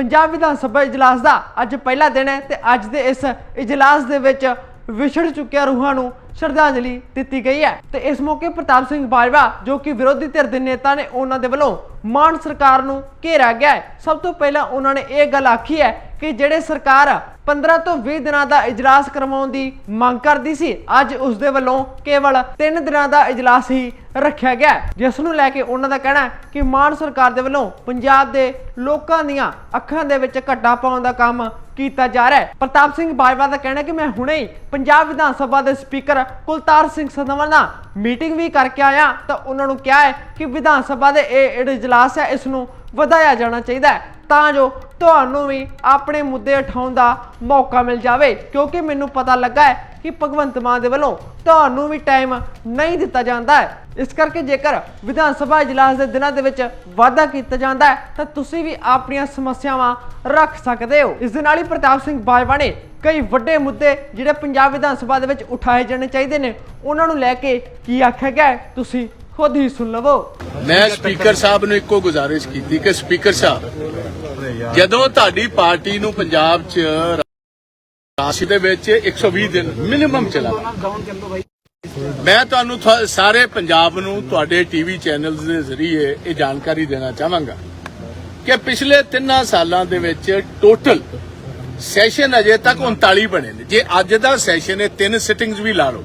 ਪੰਜਾਬ ਵਿਧਾਨ ਸਭਾ ਇਜਲਾਸ ਦਾ ਅੱਜ ਪਹਿਲਾ ਦਿਨ ਹੈ ਤੇ ਅੱਜ ਦੇ ਇਸ ਇਜਲਾਸ ਦੇ ਵਿੱਚ ਵਿਛੜ ਚੁੱਕਿਆ ਰੂਹਾਂ ਨੂੰ ਸ਼ਰਧਾਂਜਲੀ ਦਿੱਤੀ ਗਈ ਹੈ। ਤੇ ਇਸ ਮੌਕੇ ਪ੍ਰਤਾਪ ਸਿੰਘ ਬਾਜਵਾ, ਜੋ ਕਿ ਵਿਰੋਧੀ ਧਿਰ ਦੇ ਨੇਤਾ ਨੇ ਉਹਨਾਂ ਦੇ ਵੱਲੋਂ ਮਾਨ ਸਰਕਾਰ ਨੂੰ ਘੇਰਿਆ ਗਿਆ ਹੈ। ਸਭ ਤੋਂ ਪਹਿਲਾਂ ਉਹਨਾਂ ਨੇ ਇਹ ਗੱਲ ਆਖੀ ਹੈ ਕਿ ਜਿਹੜੇ ਸਰਕਾਰ 15 ਤੋਂ 20 ਦਿਨਾਂ ਦਾ ਇਜਲਾਸ ਕਰਵਾਉਣ ਦੀ ਮੰਗ ਕਰਦੀ ਸੀ, ਅੱਜ ਉਸ ਦੇ ਵੱਲੋਂ ਕੇਵਲ 3 ਦਿਨਾਂ ਦਾ ਇਜਲਾਸ ਹੀ ਰੱਖਿਆ ਗਿਆ ਜਿਸ ਨੂੰ ਲੈ ਕੇ ਉਹਨਾਂ ਦਾ ਕਹਿਣਾ ਹੈ ਕਿ ਮਾਨ ਸਰਕਾਰ ਦੇ ਵੱਲੋਂ ਪੰਜਾਬ ਦੇ ਲੋਕਾਂ ਦੀਆਂ ਅੱਖਾਂ ਦੇ ਵਿੱਚ ਘੱਟਾ ਪਾਉਣ ਦਾ ਕੰਮ ਕੀਤਾ ਜਾ ਰਿਹਾ ਹੈ। ਪ੍ਰਤਾਪ ਸਿੰਘ ਬਾਜਵਾ ਦਾ ਕਹਿਣਾ ਕਿ ਮੈਂ ਹੁਣੇ ਹੀ ਪੰਜਾਬ ਵਿਧਾਨ ਸਭਾ ਦੇ ਸਪੀਕਰ ਕੁਲਤਾਰ ਸਿੰਘ ਸੰਧਵਾਲ ਨਾਲ ਮੀਟਿੰਗ ਵੀ ਕਰਕੇ ਆਇਆ ਤਾਂ ਉਹਨਾਂ ਨੂੰ ਕਿਹਾ ਹੈ ਕਿ ਵਿਧਾਨ ਸਭਾ ਦੇ ਇਹ ਜਿਹੜਾ ਇਜਲਾਸ ਹੈ, ਇਸ ਨੂੰ ਵਧਾਇਆ ਜਾਣਾ ਚਾਹੀਦਾ ਹੈ। ਤਾਂ ਜੋ ਤੁਹਾਨੂੰ ਵੀ ਆਪਣੇ ਮੁੱਦੇ ਉਠਾਉਣ ਦਾ ਮੌਕਾ ਮਿਲ ਜਾਵੇ। ਕਿਉਂਕਿ ਮੈਨੂੰ ਪਤਾ ਲੱਗਾ ਹੈ ਕਿ ਭਗਵੰਤ ਮਾਨ ਦੇ ਵੱਲੋਂ ਤੁਹਾਨੂੰ ਵੀ ਟਾਈਮ ਨਹੀਂ ਦਿੱਤਾ ਜਾਂਦਾ ਹੈ। ਇਸ ਕਰਕੇ ਜੇਕਰ ਵਿਧਾਨ ਸਭਾ ਇਜਲਾਸ ਦੇ ਦਿਨਾਂ ਦੇ ਵਿੱਚ ਵਾਅਦਾ ਕੀਤਾ ਜਾਂਦਾ ਹੈ, ਤਾਂ ਤੁਸੀਂ ਵੀ ਆਪਣੀਆਂ ਸਮੱਸਿਆਵਾਂ ਰੱਖ ਸਕਦੇ ਹੋ। ਇਸ ਦੇ ਨਾਲ ਹੀ ਪ੍ਰਤਾਪ ਸਿੰਘ ਬਾਜਵਾ ਨੇ ਕਈ ਵੱਡੇ ਮੁੱਦੇ ਜਿਹੜੇ ਪੰਜਾਬ ਵਿਧਾਨ ਸਭਾ ਦੇ ਵਿੱਚ ਉਠਾਏ ਜਾਣੇ ਚਾਹੀਦੇ ਨੇ, ਉਹਨਾਂ ਨੂੰ ਲੈ ਕੇ ਕੀ ਆਖਿਆ ਗਿਆ ਤੁਸੀਂ ਖੁਦ ਹੀ ਸੁਣ ਲਵੋ। ਮੈਂ ਸਪੀਕਰ ਸਾਹਿਬ ਨੂੰ ਇੱਕੋ ਗੁਜ਼ਾਰਿਸ਼ ਕੀਤੀ ਕਿ ਸਪੀਕਰ ਸਾਹਿਬ, ਜਦੋਂ ਤੁਹਾਡੀ ਪਾਰਟੀ ਨੂੰ ਪੰਜਾਬ 'ਚ ਰਾਸ਼ੀ ਦੇ ਵਿੱਚ 120 ਦਿਨ ਮਿਨੀਮਮ ਚਲਾ ਮੈਂ ਤੁਹਾਨੂੰ ਸਾਰੇ ਪੰਜਾਬ ਨੂੰ ਤੁਹਾਡੇ ਟੀਵੀ ਚੈਨਲਸ ਦੇ ਜ਼ਰੀਏ ਇਹ ਜਾਣਕਾਰੀ ਦੇਣਾ ਚਾਹਾਂਗਾ ਕਿ ਪਿਛਲੇ 3 ਸਾਲਾਂ ਦੇ ਵਿੱਚ ਟੋਟਲ ਸੈਸ਼ਨ ਅਜੇ ਤੱਕ 39 ਬਣੇ ਨੇ। ਜੇ ਅੱਜ ਦਾ ਸੈਸ਼ਨ ਹੈ, ਤਿੰਨ ਸਿਟਿੰਗਸ ਵੀ ਲਾ ਲਓ।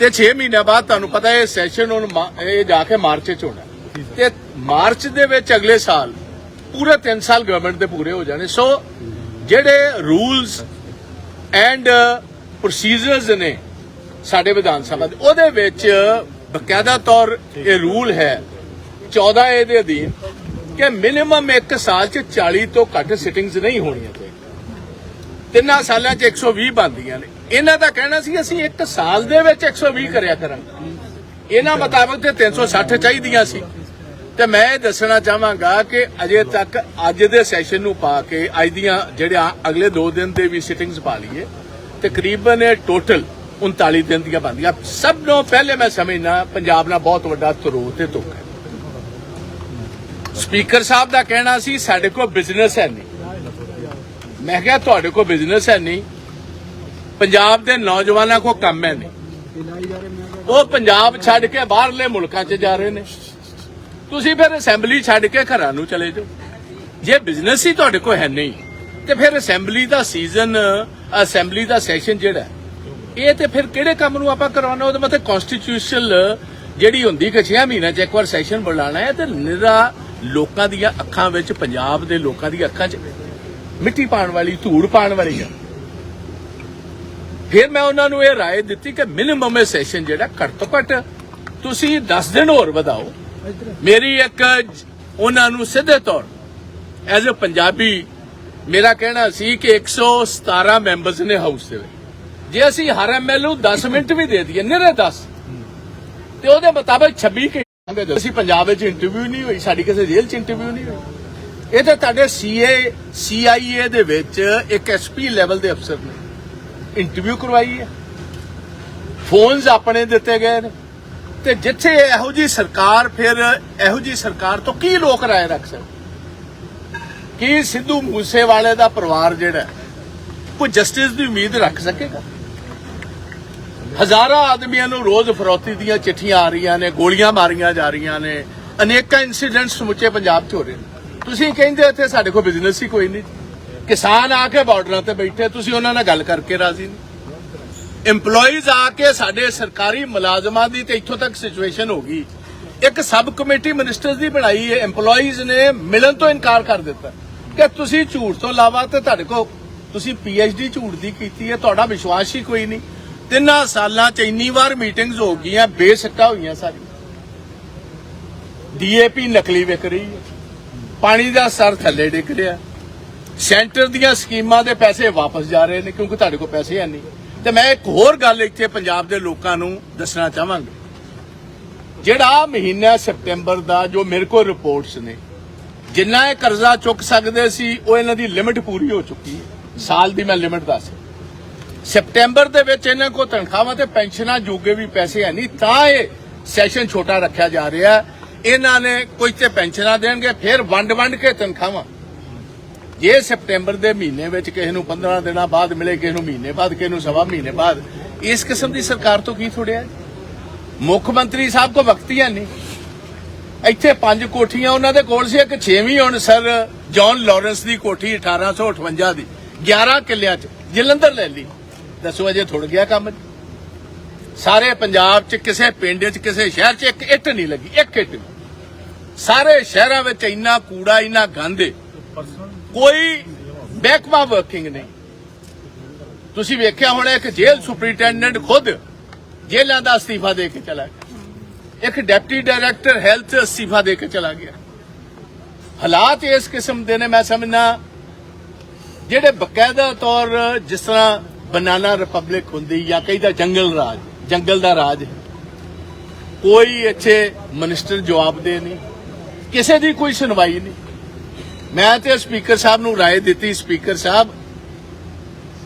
ਤੇ 6 ਮਹੀਨਿਆਂ ਬਾਅਦ ਤੁਹਾਨੂੰ ਪਤਾ ਇਹ ਸੈਸ਼ਨ ਹੁਣ ਇਹ ਜਾ ਕੇ ਮਾਰਚ ਚ ਹੋਣਾ। ਤੇ ਮਾਰਚ ਦੇ ਵਿੱਚ ਅਗਲੇ ਸਾਲ ਪੂਰੇ 3 ਸਾਲ ਗਵਰਨਮੈਂਟ ਦੇ ਪੂਰੇ ਹੋ ਜਾਣੇ। ਸੋ ਜਿਹੜੇ ਰੂਲਸ ਐਂਡ ਪ੍ਰੋਸੀਜਰਸ ਨੇ ਸਾਡੇ ਵਿਧਾਨ ਸਭਾ ਦੇ, ਉਹਦੇ ਵਿੱਚ ਬਕਾਇਦਾ ਤੌਰ ਇਹ ਰੂਲ ਹੈ 14 ਏ ਦੇ ਅਧੀਨ ਕਿ ਮਿਨੀਮਮ 1 ਸਾਲ ਚ 40 ਤੋਂ ਘੱਟ ਸਿਟਿੰਗਸ ਨਹੀਂ ਹੋਣੀਆਂ। ਤਿੰਨਾਂ ਸਾਲਾਂ 'ਚ 120 ਬਣਦੀਆਂ ਨੇ। ਇਹਨਾਂ ਦਾ ਕਹਿਣਾ ਸੀ, ਅਸੀਂ ਇੱਕ ਸਾਲ ਦੇ ਵਿੱਚ 120 ਕਰਿਆ ਕਰਾਂਗੇ। ਇਹਨਾਂ ਮੁਤਾਬਕ ਤੇ 360 ਚਾਹੀਦੀਆਂ ਸੀ। ਤੇ ਮੈਂ ਇਹ ਦੱਸਣਾ ਚਾਹਾਂਗਾ ਕਿ ਅਜੇ ਤੱਕ ਅੱਜ ਦੇ ਸੈਸ਼ਨ ਨੂੰ ਪਾ ਕੇ, ਅੱਜ ਦੀਆਂ ਜਿਹੜੇ ਅਗਲੇ 2 ਦਿਨ ਦੇ ਵੀ ਸਿਟਿੰਗਸ ਪਾ ਲਈਏ, ਤਕਰੀਬਨ ਇਹ ਟੋਟਲ 39 ਦਿਨ ਦੀਆਂ ਬਣਦੀਆਂ। ਸਭ ਤੋਂ ਪਹਿਲੇ ਮੈਂ ਸਮਝਣਾ ਪੰਜਾਬ ਨਾਲ ਬਹੁਤ ਵੱਡਾ ਤਰੋ ਤੇ ਤੁਕ ਸਪੀਕਰ ਸਾਹਿਬ ਦਾ ਕਹਿਣਾ ਸੀ, ਸਾਡੇ ਕੋਲ ਬਿਜ਼ਨਸ ਹੈ ਨਹੀਂ। ਮੈਂ ਕਿਹਾ ਤੁਹਾਡੇ ਕੋਲ ਬਿਜ਼ਨਸ ਹੈ ਨਹੀਂ। ਪੰਜਾਬ ਦੇ ਨੌਜਵਾਨਾਂ ਕੋਲ ਕੰਮ ਹੈ ਨਹੀਂ। ਉਹ ਪੰਜਾਬ ਛੱਡ ਕੇ ਬਾਹਰਲੇ ਮੁਲਕਾਂ 'ਚ ਜਾ ਰਹੇ ਨੇ। ਤੁਸੀਂ ਫਿਰ ਅਸੈਂਬਲੀ ਛੱਡ ਕੇ ਘਰਾਂ ਨੂੰ ਚਲੇ ਜਾਓ। ਜੇ ਬਿਜ਼ਨਸ ਹੀ ਤੁਹਾਡੇ ਕੋਲ ਹੈ ਨਹੀਂ, ਤੇ ਫਿਰ ਅਸੈਂਬਲੀ ਦਾ ਸੀਜ਼ਨ ਅਸੈਂਬਲੀ ਦਾ ਸੈਸ਼ਨ ਜਿਹੜਾ ਇਹ ਤੇ ਫਿਰ ਕਿਹੜੇ ਕੰਮ ਨੂੰ ਆਪਾਂ ਕਰਵਾਉਣਾ ਉਹਦੇ ਮਤਲਬ ਕਨਸਟੀਟਿਊਸ਼ਨਲ ਜਿਹੜੀ ਹੁੰਦੀ ਕਿ 6 ਮਹੀਨਿਆਂ 'ਚ ਇੱਕ ਵਾਰ ਸੈਸ਼ਨ ਬੁਲਾਣਾ ਹੈ ਤੇ ਨਿਰਾ ਲੋਕਾਂ ਦੀਆਂ ਅੱਖਾਂ ਵਿੱਚ, ਪੰਜਾਬ ਦੇ ਲੋਕਾਂ ਦੀਆਂ ਅੱਖਾਂ 'ਚ ਮਿੱਟੀ ਪਾਣ ਵਾਲੀ ਧੂੜ ਪਾਣ ਵਾਲੀ ਆ ਫਿਰ ਮੈਂ ਉਹਨਾਂ ਨੂੰ ਇਹ رائے ਦਿੱਤੀ ਕਿ ਮਿਨੀਮਮ ਇਹ ਸੈਸ਼ਨ ਜਿਹੜਾ ਘੱਟ ਤੋਂ ਘੱਟ ਤੁਸੀਂ 10 ਦਿਨ ਹੋਰ ਵਧਾਓ ਮੇਰੀ ਇੱਕ ਜ- ਉਹਨਾਂ ਨੂੰ ਸਿੱਧੇ ਤੌਰ ਐਜ਼ ਅ ਪੰਜਾਬੀ ਮੇਰਾ ਕਹਿਣਾ ਸੀ ਕਿ 117 ਮੈਂਬਰਸ ਨੇ ਹਾਊਸ ਦੇ ਵਿੱਚ ਜੇ ਅਸੀਂ ਹਰ ਐਮਐਲ ਨੂੰ 10 ਮਿੰਟ ਵੀ ਦੇ ਦਈਏ ਨਿਰੇ 10 ਤੇ ਉਹਦੇ ਮੁਤਾਬਕ 26 ਘੰਟੇ ਦੇ ਅਸੀਂ ਪੰਜਾਬ ਵਿੱਚ ਇੰਟਰਵਿਊ ਨਹੀਂ ਹੋਈ ਸਾਡੀ ਕਿਸੇ ਜੇਲ੍ਹ 'ਚ ਇੰਟਰਵਿਊ ਨਹੀਂ ਹੋਈ ਇਹ ਤਾਂ ਤੁਹਾਡੇ ਸੀਏ ਸੀਆਈਏ ਦੇ ਵਿੱਚ ਇੱਕ ਐਸਪੀ ਲੈਵਲ ਦੇ ਅਫਸਰ ਨੇ। ਇੰਟਰਵਿਊ ਕਰਵਾਈ ਹੈ। ਫੋਨਸ ਆਪਣੇ ਦਿੱਤੇ ਗਏ ਨੇ। ਤੇ ਜਿੱਥੇ ਇਹੋ ਜੀ ਸਰਕਾਰ ਫਿਰ ਇਹੋ ਜੀ ਸਰਕਾਰ ਤੋਂ ਕੀ ਲੋਕ ਰਾਏ ਰੱਖ ਸਕਦੇ? ਕੀ ਸਿੱਧੂ ਮੂਸੇਵਾਲੇ ਦਾ ਪਰਿਵਾਰ ਜਿਹੜਾ ਹੈ, ਕੋਈ ਜਸਟਿਸ ਦੀ ਉਮੀਦ ਰੱਖ ਸਕੇਗਾ? ਹਜ਼ਾਰਾਂ ਆਦਮੀਆਂ ਨੂੰ ਰੋਜ਼ ਫਰੋਤੀ ਦੀਆਂ ਚਿੱਠੀਆਂ ਆ ਰਹੀਆਂ ਨੇ ਗੋਲੀਆਂ ਮਾਰੀਆਂ ਜਾ ਰਹੀਆਂ ਨੇ। ਅਨੇਕਾਂ ਇਨਸੀਡੈਂਟਸ ਸਮੁੱਚੇ ਪੰਜਾਬ 'ਚ ਹੋ ਰਹੇ ਨੇ। ਤੁਸੀਂ ਕਹਿੰਦੇ ਇੱਥੇ ਸਾਡੇ ਕੋਲ ਬਿਜ਼ਨਸ ਹੀ ਕੋਈ ਨਹੀਂ। ਕਿਸਾਨ ਆ ਕੇ ਬਾਰਡਰਾਂ ਤੇ ਬੈਠੇ, ਤੁਸੀਂ ਉਹਨਾਂ ਨਾਲ ਗੱਲ ਕਰਕੇ ਰਾਜ਼ੀ ਨਹੀਂ। EMPLOYEES ਆ ਕੇ ਸਾਡੇ ਸਰਕਾਰੀ ਮੁਲਾਜ਼ਮਾਂ ਦੀ ਤੇ ਇੱਥੋਂ ਤੱਕ ਸਿਚੁਏਸ਼ਨ ਹੋ ਗਈ। ਇੱਕ ਸਬ ਕਮੇਟੀ ਮਿਨਿਸਟਰਸ ਦੀ ਬਣਾਈ ਹੈ, EMPLOYEES ਨੇ ਮਿਲਣ ਤੋਂ ਇਨਕਾਰ ਕਰ ਦਿੱਤਾ। ਕਿ ਤੁਸੀਂ ਝੂਠ ਤੋਂ ਇਲਾਵਾ ਤੇ ਤੁਹਾਡੇ ਕੋਲ ਤੁਸੀਂ PhD ਝੂਠ ਦੀ ਕੀਤੀ ਹੈ, ਤੁਹਾਡਾ ਵਿਸ਼ਵਾਸ ਹੀ ਕੋਈ ਨਹੀਂ। ਤਿੰਨਾਂ ਸਾਲਾਂ ਚ ਇੰਨੀ ਵਾਰ ਮੀਟਿੰਗਸ ਹੋ ਗਈਆਂ ਬੇਸਿੱਟਾ ਹੋਈਆਂ ਸਾਰੀਆਂ। ਡੀਏਪੀ ਨਕਲੀ ਵਿਕ ਰਹੀ ਹੈ। ਪਾਣੀ ਦਾ ਸਰ ਥੱਲੇ ਡਿੱਗ ਰਿਹਾ। ਸੈਂਟਰ ਦੀਆਂ ਸਕੀਮਾਂ ਦੇ ਪੈਸੇ ਵਾਪਸ ਜਾ ਰਹੇ ਨੇ ਕਿਉਂਕਿ ਤੁਹਾਡੇ ਕੋਲ ਪੈਸੇ ਹੈ ਨਹੀਂ। ਤੇ ਮੈਂ ਇੱਕ ਹੋਰ ਗੱਲ ਇੱਥੇ ਪੰਜਾਬ ਦੇ ਲੋਕਾਂ ਨੂੰ ਦੱਸਣਾ ਚਾਹਾਂਗਾ। ਜਿਹੜਾ ਮਹੀਨਾ ਸਪਟੈਂਬਰ ਦਾ ਜੋ ਮੇਰੇ ਕੋਲ ਰਿਪੋਰਟਸ ਨੇ, ਜਿੰਨਾ ਇਹ ਕਰਜ਼ਾ ਚੁੱਕ ਸਕਦੇ ਸੀ, ਉਹ ਇਹਨਾਂ ਦੀ ਲਿਮਿਟ ਪੂਰੀ ਹੋ ਚੁੱਕੀ ਹੈ। ਸਾਲ ਦੀ ਮੈਂ ਲਿਮਿਟ ਦੱਸ ਸਪਟੈਂਬਰ ਦੇ ਵਿੱਚ ਇਹਨਾਂ ਕੋਲ ਤਨਖਾਹਾਂ ਤੇ ਪੈਨਸ਼ਨਾਂ ਜੋਗੇ ਵੀ ਪੈਸੇ ਹੈ ਨਹੀਂ, ਤਾਂ ਇਹ ਸੈਸ਼ਨ ਛੋਟਾ ਰੱਖਿਆ ਜਾ ਰਿਹਾ ਹੈ। ਇਹਨਾਂ ਨੇ ਕੋਈ ਤੇ ਪੈਨਸ਼ਨਾਂ ਦੇਣਗੇ, ਫਿਰ ਵੰਡ ਵੰਡ ਕੇ ਤਨਖਾਹਾਂ। ਜੇ ਸਪਟੈਂਬਰ ਦੇ ਮਹੀਨੇ ਵਿੱਚ ਕਿਸੇ ਨੂੰ 15 ਦਿਨਾਂ ਬਾਅਦ ਮਿਲੇ, ਕਿਸੇ ਨੂੰ ਮਹੀਨੇ ਬਾਅਦ, ਕਿਸੇ ਨੂੰ ਸਵਾ ਮਹੀਨੇ ਬਾਅਦ, ਇਸ ਕਿਸਮ ਦੀ ਸਰਕਾਰ ਤੋਂ ਕੀ ਥੋੜਿਆ ਮੁੱਖ ਮੰਤਰੀ ਸਾਹਿਬ ਕੋ ਵਕਤੀਆਂ ਨਹੀਂ। ਇੱਥੇ ਪੰਜ ਕੋਠੀਆਂ ਉਹਨਾਂ ਦੇ ਕੋਲ ਸੀ, ਇੱਕ ਛੇਵੀਂ ਹੁਣ ਸਰ ਜੌਨ ਲਾਰੈਂਸ ਦੀ ਕੋਠੀ 1858 ਦੀ 11 ਕਿੱਲਿਆਂ 'ਚ, ਜਲੰਧਰ ਲੈ ਲਈ। ਦੱਸੋ ਅਜੇ ਥੁੜ ਗਿਆ ਕੰਮ? ਸਾਰੇ ਪੰਜਾਬ 'ਚ, ਕਿਸੇ ਪਿੰਡ 'ਚ, ਕਿਸੇ ਸ਼ਹਿਰ 'ਚ ਇੱਕ ਇੱਟ ਨਹੀਂ ਲੱਗੀ, ਇੱਕ ਇੱਟ ਨਹੀਂ। ਸਾਰੇ ਸ਼ਹਿਰਾਂ ਵਿੱਚ ਇੰਨਾ ਕੂੜਾ, ਇੰਨਾ ਗੰਦ ਹੈ ਕੋਈ ਬੈਕਵਾ ਵਰਕਿੰਗ ਨਹੀਂ। ਤੁਸੀਂ ਵੇਖਿਆ ਹੋਣਾ, ਇੱਕ ਜੇਲ੍ਹ ਸੁਪਰੀਟੈਂਡੈਂਟ ਖੁਦ ਜੇਲ੍ਹਾਂ ਦਾ ਅਸਤੀਫਾ ਦੇ ਕੇ ਚਲਾ ਗਿਆ। ਇੱਕ ਡਿਪਟੀ ਡਾਇਰੈਕਟਰ ਹੈਲਥ ਅਸਤੀਫਾ ਦੇ ਕੇ ਚਲਾ ਗਿਆ। ਹਾਲਾਤ ਇਸ ਕਿਸਮ ਦੇ ਨੇ, ਮੈਂ ਸਮਝਣਾ ਜਿਹੜੇ ਬਕਾਇਦਾ ਤੌਰ ਜਿਸ ਤਰ੍ਹਾਂ ਬਨਾਨਾ ਰਿਪਬਲਿਕ ਹੁੰਦੀ ਜਾਂ ਕਹਿੰਦਾ ਜੰਗਲ ਰਾਜ, ਜੰਗਲ ਦਾ ਰਾਜ ਕੋਈ ਇੱਥੇ ਮਿਨਿਸਟਰ ਜਵਾਬ ਦੇ ਨਹੀਂ। ਕਿਸੇ ਦੀ ਕੋਈ ਸੁਣਵਾਈ ਨਹੀਂ ਮੈਂ ਤੇ ਸਪੀਕਰ ਸਾਹਿਬ ਨੂੰ رائے ਦਿੱਤੀ ਸਪੀਕਰ ਸਾਹਿਬ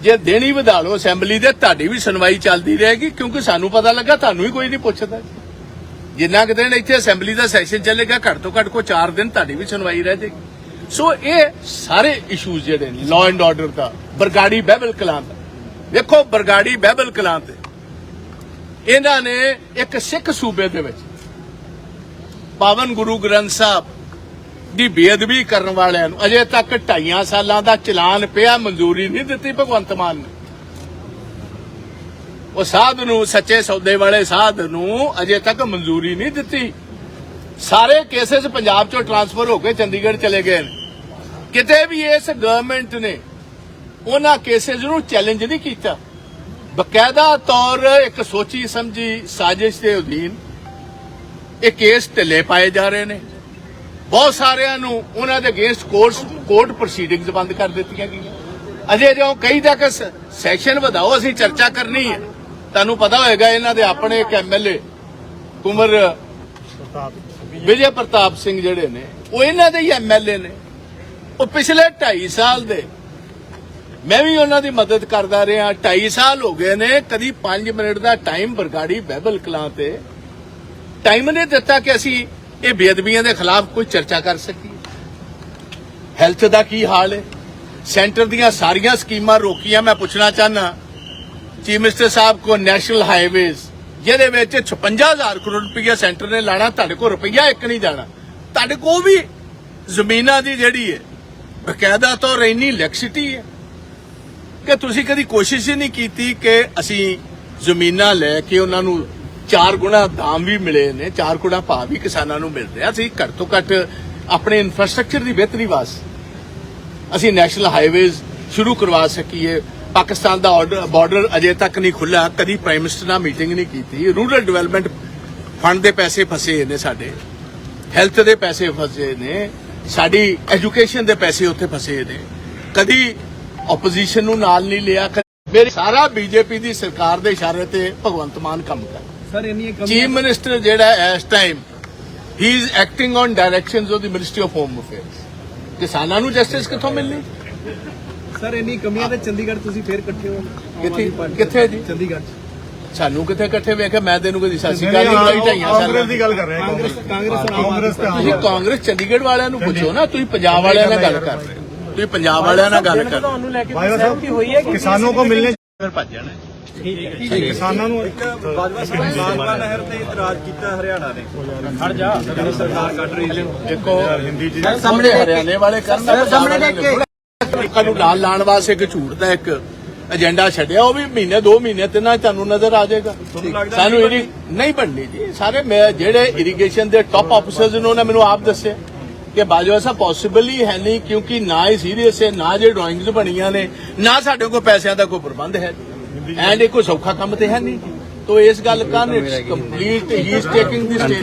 ਜੇ ਦੇਣੀ ਵਧਾ ਲਓ ਅਸੈਂਬਲੀ ਦੇ ਤੁਹਾਡੀ ਵੀ ਸੁਣਵਾਈ ਚੱਲਦੀ ਰਹੇਗੀ ਕਿਉਂਕਿ ਸਾਨੂੰ ਪਤਾ ਲੱਗਾ ਤੁਹਾਨੂੰ ਹੀ ਕੋਈ ਨਹੀਂ ਪੁੱਛਦਾ ਜਿੰਨਾ ਕਿ ਦਿਨ ਇੱਥੇ ਅਸੈਂਬਲੀ ਦਾ ਸੈਸ਼ਨ ਚੱਲੇਗਾ ਘੱਟ ਤੋਂ ਘੱਟ ਕੋ 4 ਦਿਨ ਤੁਹਾਡੀ ਵੀ ਸੁਣਵਾਈ ਰਹਿ ਜਾਏਗੀ ਸੋ ਇਹ ਸਾਰੇ ਇਸ਼ੂਜ਼ ਜਿਹੜੇ ਨੇ ਲਾਅ ਐਂਡ ਆਰਡਰ ਦਾ ਬਰਗਾੜੀ ਬਹਿਬਲ ਕਲਾਂ ਦਾ ਵੇਖੋ ਬਰਗਾੜੀ ਬਹਿਬਲ ਕਲਾਂ ਤੇ ਇਹਨਾਂ ਨੇ ਇੱਕ ਸਿੱਖ ਸੂਬੇ ਦੇ ਵਿੱਚ ਪਾਵਨ ਗੁਰੂ ਗ੍ਰੰਥ ਸਾਹਿਬ ਦੀ ਬੇਅਦਬੀ ਕਰਨ ਵਾਲਿਆਂ ਨੂੰ ਅਜੇ ਤੱਕ ਢਾਈਆਂ ਸਾਲਾਂ ਦਾ ਚਲਾਨ ਪਿਆ, ਮਨਜ਼ੂਰੀ ਨਹੀਂ ਦਿੱਤੀ ਭਗਵੰਤ ਮਾਨ ਨੇ। ਉਹ ਸਾਧ ਨੂੰ, ਸੱਚੇ ਸੌਦੇ ਵਾਲੇ ਸਾਧ ਨੂੰ ਅਜੇ ਤੱਕ ਮਨਜ਼ੂਰੀ ਨਹੀਂ ਦਿੱਤੀ। ਸਾਰੇ ਕੇਸਸ ਪੰਜਾਬ ਚੋਂ ਟਰਾਂਸਫਰ ਹੋ ਕੇ ਚੰਡੀਗੜ੍ਹ ਚਲੇ ਗਏ ਨੇ। ਕਿਤੇ ਵੀ ਇਸ ਗਵਰਨਮੈਂਟ ਨੇ ਉਹਨਾਂ ਕੇਸਸ ਨੂੰ ਚੈਲੰਜ ਨਹੀਂ ਕੀਤਾ। ਬਕਾਇਦਾ ਤੌਰ ਇੱਕ ਸੋਚੀ ਸਮਝੀ ਸਾਜ਼ਿਸ਼ ਦੇ ਅਧੀਨ ਇਹ ਕੇਸ ਢਿੱਲੇ ਪਾਏ ਜਾ ਰਹੇ ਨੇ। ਬਹੁਤ ਸਾਰਿਆਂ ਨੂੰ ਉਹਨਾਂ ਦੇ ਅਗੇਂਸਟ ਕੋਰਟ ਕੋਰਟ ਪ੍ਰੋਸੀਡਿੰਗਸ ਬੰਦ ਕਰ ਦਿੱਤੀਆਂ ਗਈਆਂ। ਅਜੇ ਜੋ ਕਈ ਤੱਕ ਸੈਸ਼ਨ ਵਧਾਓ, ਅਸੀਂ ਚਰਚਾ ਕਰਨੀ ਹੈ। ਤੁਹਾਨੂੰ ਪਤਾ ਹੋਏਗਾ ਇਹਨਾਂ ਦੇ ਆਪਣੇ ਇੱਕ ਐਮਐਲਏ ਕੁਮਰ ਵਿਜੇ ਪ੍ਰਤਾਪ ਸਿੰਘ ਜਿਹੜੇ ਨੇ, ਉਹ ਇਹਨਾਂ ਦੇ ਹੀ ਐਮਐਲਏ ਨੇ। ਉਹ ਪਿਛਲੇ 2.5 ਸਾਲ ਦੇ। ਮੈਂ ਵੀ ਉਹਨਾਂ ਦੀ ਮਦਦ ਕਰਦਾ ਰਿਹਾ। 2.5 ਸਾਲ ਹੋ ਗਏ ਨੇ, ਕਦੀ 5 ਮਿੰਟ ਦਾ ਟਾਈਮ ਬਰਗਾੜੀ ਬਹਿਬਲ ਕਲਾਂ ਤੇ ਟਾਈਮ ਨੇ ਦਿੱਤਾ ਕਿ ਅਸੀਂ ਇਹ ਬੇਅਦਬੀਆਂ ਦੇ ਖਿਲਾਫ ਕੋਈ ਚਰਚਾ ਕਰ ਸਕੀਏ। ਹੈਲਥ ਦਾ ਕੀ ਹਾਲ ਹੈ? ਸੈਂਟਰ ਦੀਆਂ ਸਾਰੀਆਂ ਸਕੀਮਾਂ ਰੋਕੀਆਂ ਮੈਂ ਪੁੱਛਣਾ ਚਾਹਨਾ ਚੀਫ ਮਿਨਿਸਟਰ ਸਾਹਿਬ ਕੋ ਨੈਸ਼ਨਲ ਹਾਈਵੇਜ਼ ਜਿਹਦੇ ਵਿੱਚ 56000 ਕਰੋੜ ਰੁਪਈਆ ਸੈਂਟਰ ਨੇ ਲਾਣਾ, ਤੁਹਾਡੇ ਕੋਲ ਰੁਪਈਆ ਇੱਕ ਨਹੀਂ ਜਾਣਾ। ਤੁਹਾਡੇ ਕੋਲ ਵੀ ਜ਼ਮੀਨਾਂ ਦੀ ਜਿਹੜੀ ਹੈ, ਬਕਾਇਦਾ ਤੌਰ ਇੰਨੀ ਇਲੈਕਸਿਟੀ ਹੈ ਕਿ ਤੁਸੀਂ ਕਦੀ ਕੋਸ਼ਿਸ਼ ਹੀ ਨਹੀਂ ਕੀਤੀ ਕਿ ਅਸੀਂ ਜ਼ਮੀਨਾਂ ਲੈ ਕੇ ਉਹਨਾਂ ਨੂੰ ਚਾਰ ਗੁਣਾ ਦਾਮ ਵੀ ਮਿਲੇ ਨੇ, ਚਾਰ ਗੁਣਾ ਭਾਅ ਵੀ ਕਿਸਾਨਾਂ ਨੂੰ ਮਿਲ ਰਿਹਾ। ਅਸੀਂ ਘੱਟ ਤੋਂ ਘੱਟ ਆਪਣੇ ਇਨਫਰਾਸਟ੍ਰਕਚਰ ਦੀ ਬਿਹਤਰੀ ਵਾਸਤੇ ਅਸੀਂ ਨੈਸ਼ਨਲ ਹਾਈਵੇਜ਼ ਸ਼ੁਰੂ ਕਰਵਾ ਸਕੀਏ। ਪਾਕਿਸਤਾਨ ਦਾ ਬਾਰਡਰ ਅਜੇ ਤੱਕ ਨਹੀਂ ਖੁੱਲਾ ਕਦੀ ਪ੍ਰਾਈਮ ਮਿਨਿਸਟਰ ਨਾਲ ਮੀਟਿੰਗ ਨਹੀਂ ਕੀਤੀ। ਰੂਰਲ ਡਿਵੈਲਪਮੈਂਟ ਫੰਡ ਦੇ ਪੈਸੇ ਫਸੇ ਨੇ ਸਾਡੇ। ਹੈਲਥ ਦੇ ਪੈਸੇ ਫਸੇ ਨੇ। ਸਾਡੀ ਐਜੂਕੇਸ਼ਨ ਦੇ ਪੈਸੇ ਉੱਥੇ ਫਸੇ ਨੇ। ਕਦੀ ਆਪੋਜੀਸ਼ਨ ਨੂੰ ਨਾਲ ਨਹੀਂ ਲਿਆ, ਕਦੀ- ਮੇਰੀ ਸਾਰਾ ਬੀਜੇਪੀ ਦੀ ਸਰਕਾਰ ਦੇ ਇਸ਼ਾਰੇ ਤੇ ਭਗਵੰਤ ਮਾਨ ਕੰਮ ਕਰ ਚੀਫ ਮਿਨਿਸਟਰ ਜਿਹੜਾ ਇਸ time he is acting on directions of the ministry of home affairs ਕਿਸਾਨਾਂ ਨੂੰ ਜਸਟਿਸ ਕਿੱਥੋਂ ਮਿਲਣੀ? ਸਰ ਇੰਨੀ ਕਮੀਆਂ ਤੇ ਚੰਡੀਗੜ੍ਹ ਤੁਸੀਂ ਫੇਰ ਇਕੱਠੇ ਹੋ। ਕਿੱਥੇ? ਕਿੱਥੇ ਜੀ? ਚੰਡੀਗੜ੍ਹ। ਸਾਨੂੰ ਕਿੱਥੇ ਇਕੱਠੇ ਵੇਖਿਆ? ਮੈਂ ਤੈਨੂੰ ਕਦੀ ਸਤਿ ਸ਼੍ਰੀ ਨਹੀਂ ਬੁਲਾਈ ਢਾਈਆਂ ਸਾਲ ਕਾਂਗਰਸ ਦੀ ਗੱਲ ਕਰ ਰਹੇ ਕਾਂਗਰਸ ਕਾਂਗਰਸ ਤੁਸੀਂ ਕਾਂਗਰਸ ਚੰਡੀਗੜ੍ਹ ਵਾਲਿਆਂ ਨੂੰ ਪੁੱਛੋ ਨਾ ਤੁਸੀਂ ਪੰਜਾਬ ਵਾਲਿਆਂ ਨਾਲ ਗੱਲ ਕਰ ਰਹੇ ਤੁਸੀਂ ਪੰਜਾਬ ਵਾਲਿਆਂ ਨਾਲ ਗੱਲ ਕਰ ਰਹੇ ਹੋ। ਭਾਈ ਸਾਹਿਬ ਹੋਈ ਹੈ ਕਿਸਾਨੋਂ ਕੋ ਮਿਲਨੇ ਫਿਰ ਭੱਜ ਜਾਣਾ ਠੀਕ ਹੈ। ਕਿਸਾਨਾਂ ਨੂੰ ਇੱਕ ਬਾਜਵਾ ਸਾਹਿਬ ਬਾਜਵਾ ਨਹਿਰ ਤੇ ਇਤਰਾਜ਼ ਕੀਤਾ ਹਰਿਆਣਾ ਨੇ। ਖੜ ਜਾ ਜਿਹੜੀ ਸਰਕਾਰ ਕੱਢ ਰਹੀ ਸੀ। ਦੇਖੋ ਹਿੰਦੀ ਜੀ। ਸਾਹਮਣੇ ਹਰਿਆਣੇ ਵਾਲੇ ਕਰਨ ਦਾ ਸਾਹਮਣੇ ਦੇਖ ਕੇ। ਲੋਕਾਂ ਨੂੰ ਨਾਲ ਲਾਣ ਵਾਸਤੇ ਇੱਕ ਝੂਠ ਦਾ ਇੱਕ ਏਜੰਡਾ ਛੱਡਿਆ ਉਹ ਵੀ ਮਹੀਨੇ ਦੋ ਮਹੀਨੇ ਤੇ ਨਾ ਤੁਹਾਨੂੰ ਨਜ਼ਰ ਆ ਜਾਏਗਾ। ਸਾਨੂੰ ਇਹ ਨਹੀਂ ਬਣਨੀ ਜੀ। ਸਾਰੇ ਜਿਹੜੇ ਇਰੀਗੇਸ਼ਨ ਦੇ ਟਾਪ ਆਫੀਸਰਸ ਨੇ ਮੈਨੂੰ ਆਪ ਦੱਸਿਆ ਕਿ ਬਾਜਵਾ ਸਾਹਿਬ ਪੋਸੀਬਲ ਹੀ ਹੈ ਨਹੀਂ ਕਿਉਂਕਿ ਨਾ ਹੀ ਸੀਰੀਅਸ ਹੈ ਨਾ ਜੇ ਡਰਾਇੰਗਸ ਬਣੀਆਂ ਨੇ ਨਾ ਸਾਡੇ ਕੋਲ ਪੈਸਿਆਂ ਦਾ ਕੋਈ ਪ੍ਰਬੰਧ ਹੈ। ਐਂਡ ਇਹ ਕੋਈ ਸੌਖਾ ਕੰਮ ਤੇ ਹੈ ਨਹੀਂ। ਤੋ ਇਸ ਗੱਲ ਕਾਰਨ it's complete he? Is taking this state